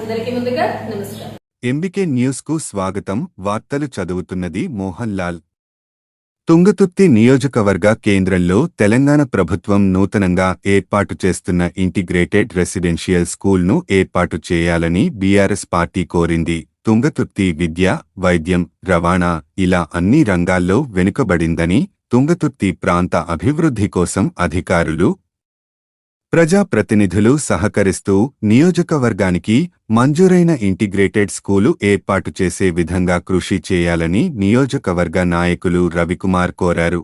అందరికీ ముందుగా నమస్కారం. న్యూస్కు స్వాగతం. వార్తలు చదువుతున్నది మోహన్ లాల్. తుంగతుర్తి నియోజకవర్గ కేంద్రంలో తెలంగాణ ప్రభుత్వం నూతనంగా ఏర్పాటు చేస్తున్న ఇంటిగ్రేటెడ్ రెసిడెన్షియల్ స్కూల్ను ఏర్పాటు చేయాలని బీఆర్ఎస్ పార్టీ కోరింది. తుంగతుర్తి విద్య వైద్యం రవాణా ఇలా అన్ని రంగాల్లో వెనుకబడిందని తుంగతుర్తి ప్రాంత అభివృద్ధి కోసం అధికారులు ప్రజాప్రతినిధులు సహకరిస్తూ నియోజకవర్గానికి మంజూరైన ఇంటిగ్రేటెడ్ స్కూలు ఏర్పాటు చేసే విధంగా కృషి చేయాలని నియోజకవర్గ నాయకులు రవికుమార్ కోరారు.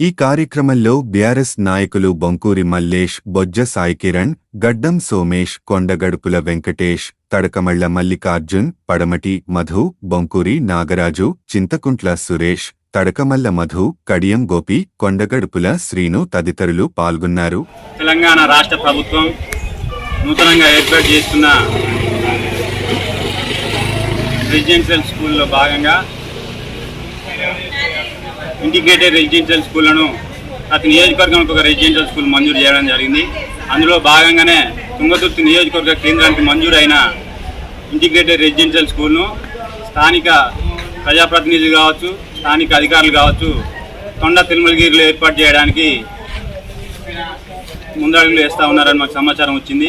ఈ కార్యక్రమంలో బీఆర్ఎస్ నాయకులు బొంకూరి మల్లేష్ బొజ్జ సాయికిరణ్ గడ్డం సోమేష్ కొండగడుపుల వెంకటేష్ తడకమళ్ళ మల్లికార్జున్ పడమటి మధు బొంకూరి నాగరాజు చింతకుంట్ల సురేష్ తడకమల్ల మధు కడియం గోపి కొండగడుపుల శ్రీను తదితరులు పాల్గొన్నారు. తెలంగాణ రాష్ట్ర ప్రభుత్వం నూతనంగా ఏర్పాటు చేస్తున్న రెసిడెన్షియల్ స్కూల్లో భాగంగా ఇంటిగ్రేటెడ్ రెసిడెన్షియల్ స్కూళ్ళను ప్రతి నియోజకవర్గానికి ఒక రెసిడెన్షియల్ స్కూల్ మంజూరు చేయడం జరిగింది. అందులో భాగంగానే తుంగతుర్తి నియోజకవర్గ కేంద్రానికి మంజూరైన ఇంటిగ్రేటెడ్ రెసిడెన్షియల్ స్కూల్ను స్థానిక ప్రజాప్రతినిధులు కావచ్చు స్థానిక అధికారులు కావచ్చు తొండ తిరుమలగిరిలో ఏర్పాటు చేయడానికి ముందడుగులు వేస్తూ ఉన్నారని మాకు సమాచారం వచ్చింది.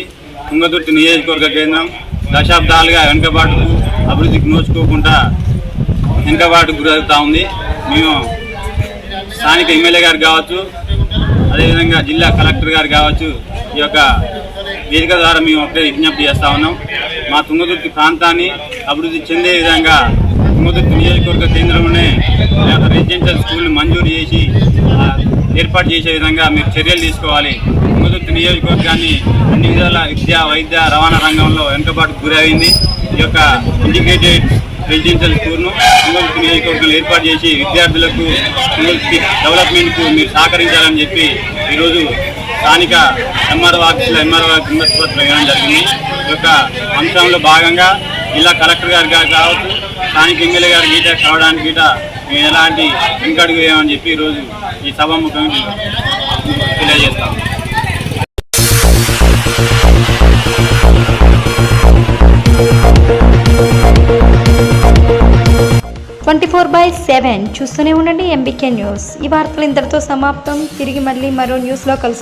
తుంగతుర్తి నియోజకవర్గ కేంద్రం దశాబ్దాలుగా వెనుకబాటుకు అభివృద్ధికి నోచుకోకుండా వెనుకబాటుకు గురవుతూ ఉంది. మేము స్థానిక ఎమ్మెల్యే గారు కావచ్చు అదేవిధంగా జిల్లా కలెక్టర్ గారు కావచ్చు ఈ యొక్క వేదిక ద్వారా మేము ఒకటే విజ్ఞప్తి చేస్తూ ఉన్నాం. మా తుంగతుర్తి ప్రాంతాన్ని అభివృద్ధి చెందే విధంగా తుంగతుర్తి నియోజకవర్గ కేంద్రంలోనే రెసిడెన్షియల్ స్కూల్ మంజూరు చేసి ఏర్పాటు చేసే విధంగా మీరు చర్యలు తీసుకోవాలి. తుంగతుర్తి నియోజకవర్గాన్ని అన్ని విధాల విద్య వైద్య రవాణా రంగంలో వెనుకబాటు గురైంది. ఈ యొక్క ఇంటిగ్రేటెడ్ రెసిడెన్షియల్ స్కూల్ను తుంగతుర్తి నియోజకవర్గంలో ఏర్పాటు చేసి విద్యార్థులకు డెవలప్మెంట్కు మీరు సహకరించాలని చెప్పి ఈరోజు స్థానిక ఎంఆర్ఓ ఆఫీసులో ఎంఆర్ఓ కిందపత్రం వేయడం జరిగింది. ఈ యొక్క అంశంలో భాగంగా జిల్లా కలెక్టర్ గారు కావచ్చు స్థానిక ఎమ్మెల్యే గారు గీట కావడానికి గీట మేము ఎలాంటి వెనుకడుగు వేయమని చెప్పి ఈరోజు ఈ సభాముఖంగా తెలియజేస్తాం. ట్వంటీ ఫోర్ బై సెవెన్ చూస్తూనే ఉండండి ఎంబీకే న్యూస్. ఈ వార్తలు ఇంతటితో సమాప్తం. తిరిగి మళ్ళీ మరో న్యూస్లో కలుసుకుందాం.